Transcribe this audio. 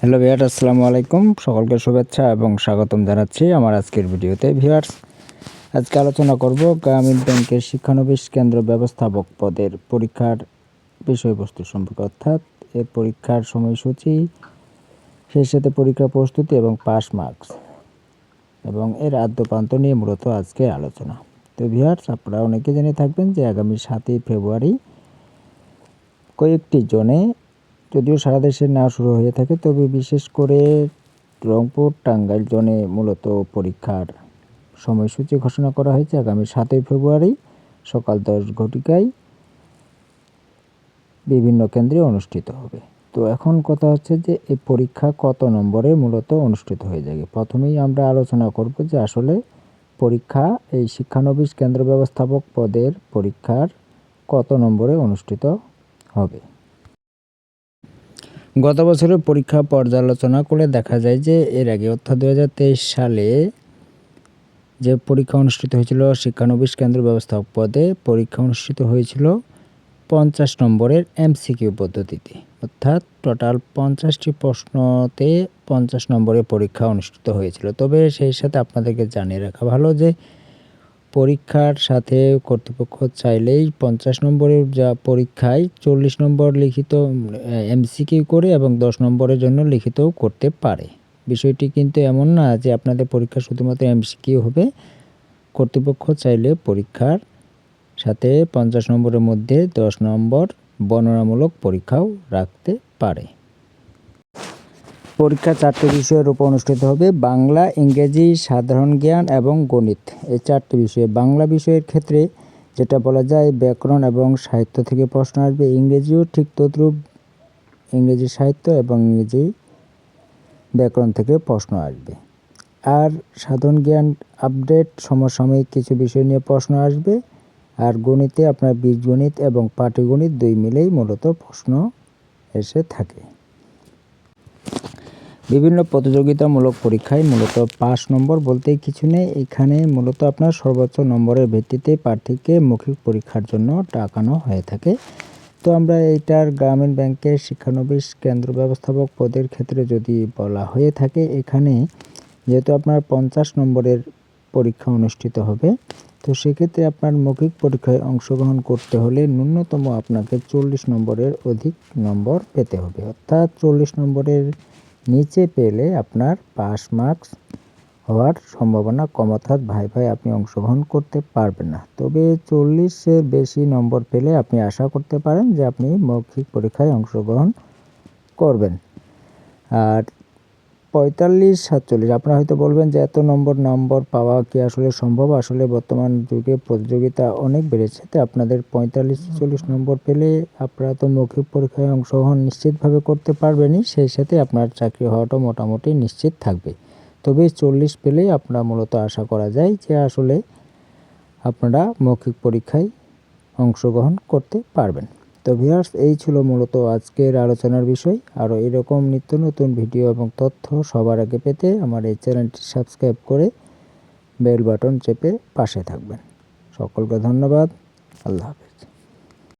Hello ভিয়ার আসসালামু আলাইকুম সকলকে শুভেচ্ছা এবং স্বাগতম জানাচ্ছি আমার আজকের ভিডিওতে। ভিউয়ার্স আজকে আলোচনা করব গ্রামীণ ব্যাংকের শিক্ষানবিশ কেন্দ্র ব্যবস্থাপক পদের পরীক্ষার বিষয়বস্তু সম্পর্কে, অর্থাৎ এর পরীক্ষার সময়সূচি, সেই সাথে পরীক্ষা প্রস্তুতি এবং পাস মার্কস এবং এর আদ্যপ্রান্ত নিয়ে মূলত আজকে আলোচনা। তো ভিউয়ার্স, আপনারা অনেকে জেনে থাকবেন যে আগামী সাতই ফেব্রুয়ারি কয়েকটি জোনে যদিও সারা দেশে না শুরু হয়ে থাকে, তবে বিশেষ করে রংপুর, টাঙ্গাইল জোনে মূলত পরীক্ষার সময়সূচি ঘোষণা করা হয়েছে আগামী সাতই ফেব্রুয়ারি সকাল দশ ঘটিকায়। বিভিন্ন কেন্দ্রে অনুষ্ঠিত হবে। তো এখন কথা হচ্ছে যে এই পরীক্ষা কত নম্বরে মূলত অনুষ্ঠিত হয়ে যাবে? প্রথমেই আমরা আলোচনা করব যে আসলে পরীক্ষা, এই শিক্ষানবিশ কেন্দ্র ব্যবস্থাপক পদের পরীক্ষার কত নম্বরে অনুষ্ঠিত হবে? গত বছরের পরীক্ষা পর্যালোচনা করে দেখা যায় যে, এর আগে অর্থাৎ দু হাজার তেইশ সালে যে পরীক্ষা অনুষ্ঠিত হয়েছিল, শিক্ষানবিশ কেন্দ্র ব্যবস্থাপক পদে পরীক্ষা অনুষ্ঠিত হয়েছিল পঞ্চাশ নম্বরের এমসিকিউ পদ্ধতিতে। অর্থাৎ টোটাল পঞ্চাশটি প্রশ্নতে পঞ্চাশ নম্বরের পরীক্ষা অনুষ্ঠিত হয়েছিল। তবে সেই সাথে আপনাদেরকে জানিয়ে রাখা ভালো যে পরীক্ষার সাথে কর্তৃপক্ষ চাইলেই পঞ্চাশ নম্বরের যা পরীক্ষায় চল্লিশ নম্বর লিখিত এমসিকিউ করে এবং দশ নম্বরের জন্য লিখিতও করতে পারে। বিষয়টি কিন্তু এমন না যে আপনাদের পরীক্ষা শুধুমাত্র এমসিকিউ হবে। কর্তৃপক্ষ চাইলে পরীক্ষার সাথে পঞ্চাশ নম্বরের মধ্যে দশ নম্বর বর্ণনামূলক পরীক্ষাও রাখতে পারে। পরীক্ষা চারটি বিষয়ের উপর অনুষ্ঠিত হবে বাংলা, ইংরেজি, সাধারণ জ্ঞান এবং গণিত। এই চারটি বিষয়ে বাংলা বিষয়ের ক্ষেত্রে যেটা বলা যায় ব্যাকরণ এবং সাহিত্য থেকে প্রশ্ন আসবে। ইংরেজিও ঠিক তদ্রূপ ইংরেজি সাহিত্য এবং ইংরেজি ব্যাকরণ থেকে প্রশ্ন আসবে। আর সাধারণ জ্ঞান আপডেট, সমসাময়িক কিছু বিষয় নিয়ে প্রশ্ন আসবে। আর গণিতে আপনার বীজগণিত এবং পাটিগণিত দুই মিলেই মূলত প্রশ্ন এসে থাকে। বিভিন্ন প্রতিযোগিতামূলক পরীক্ষায় মূলত পাঁচ নম্বর বলতেই কিছু নেই। এখানে মূলত আপনার সর্বোচ্চ নম্বরের ভিত্তিতে প্রার্থীকে মৌখিক পরীক্ষার জন্য ডাকানো হয়ে থাকে। তো আমরা এইটার গ্রামীণ ব্যাংকের শিক্ষানবিশ কেন্দ্র ব্যবস্থাপক পদের ক্ষেত্রে যদি বলা হয়ে থাকে, এখানে যেহেতু আপনার পঞ্চাশ নম্বরের পরীক্ষা অনুষ্ঠিত হবে তো সেক্ষেত্রে আপনার মৌখিক পরীক্ষায় অংশগ্রহণ করতে হলে ন্যূনতম আপনাকে চল্লিশ নম্বরের অধিক নম্বর পেতে হবে। অর্থাৎ চল্লিশ নম্বরের নিচে পেলে আপনার পাস মার্কস হওয়ার সম্ভাবনা কম, অর্থাৎ ভাই ভাই আপনি অংশগ্রহণ করতে পারবেন না। তবে চল্লিশের বেশি নম্বর পেলে আপনি আশা করতে পারেন যে আপনি মৌখিক পরীক্ষায় অংশগ্রহণ করবেন। আর পঁয়তাল্লিশ সাতচল্লিশ। আপনারা হয়তো বলবেন যে এত নম্বর নম্বর পাওয়া কি আসলে সম্ভব? আসলে বর্তমান যুগে প্রতিযোগিতা অনেক বেড়েছে তো আপনাদের পঁয়তাল্লিশ চল্লিশ নম্বর পেলে আপনারা তো মৌখিক পরীক্ষায় অংশগ্রহণ নিশ্চিতভাবে করতে পারবেনই, সেই সাথে আপনার চাকরি হওয়াটাও মোটামুটি নিশ্চিত থাকবে। তবে চল্লিশ পেলেই আপনারা মূলত আশা করা যায় যে আসলে আপনারা মৌখিক পরীক্ষায় অংশগ্রহণ করতে পারবেন। তো ভিউয়ার্স, এই ছিল মূলত আজকের আলোচনার বিষয়। আরও এরকম নিত্য নতুন ভিডিও এবং তথ্য সবার আগে পেতে আমার এই চ্যানেলটি সাবস্ক্রাইব করে বেল বাটন চেপে পাশে থাকবেন। সকলকে ধন্যবাদ। আল্লাহ হাফেজ।